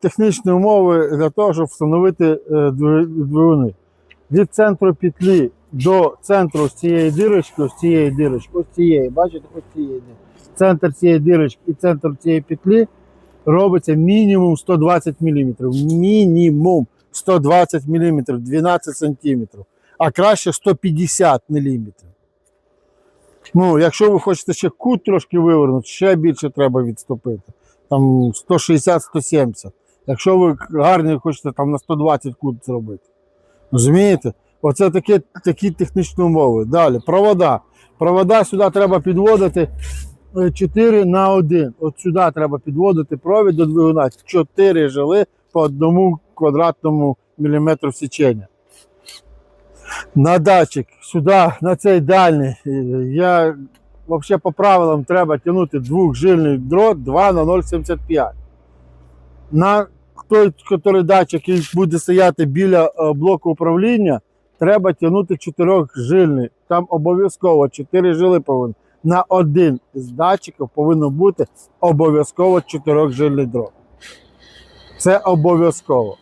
технічні умови для того, щоб встановити е, двигуни. Від центру петлі до центру з цієї дирочки, ось цієї дирочки, ось цієї, бачите, ось цієї. Центр цієї дирочки і центр цієї петлі робиться мінімум 120 мм. Мінімум 120 мм, 12 см. А краще 150 мм. Ну, якщо ви хочете ще кут трошки вивернути, ще більше треба відступити. Там 160-170. Якщо ви гарний хочете там на 120 кут зробити. Розумієте? Оце такі, такі технічні умови. Далі, провода. Провода сюди треба підводити 4 на 1. От сюди треба підводити провід до двигуна. 4 жили по одному квадратному міліметру січення. На датчик сюди, на цей дальній, е, я взагалі по правилам треба тягнути двохжильний дрот 2 на 0,75. На той, який датчик який буде стояти біля е, блоку управління, треба тягнути чотирьохжильний. Там обов'язково 4 жили повинні. На один з датчиків повинно бути обов'язково чотирьохжильний дроб. Це обов'язково.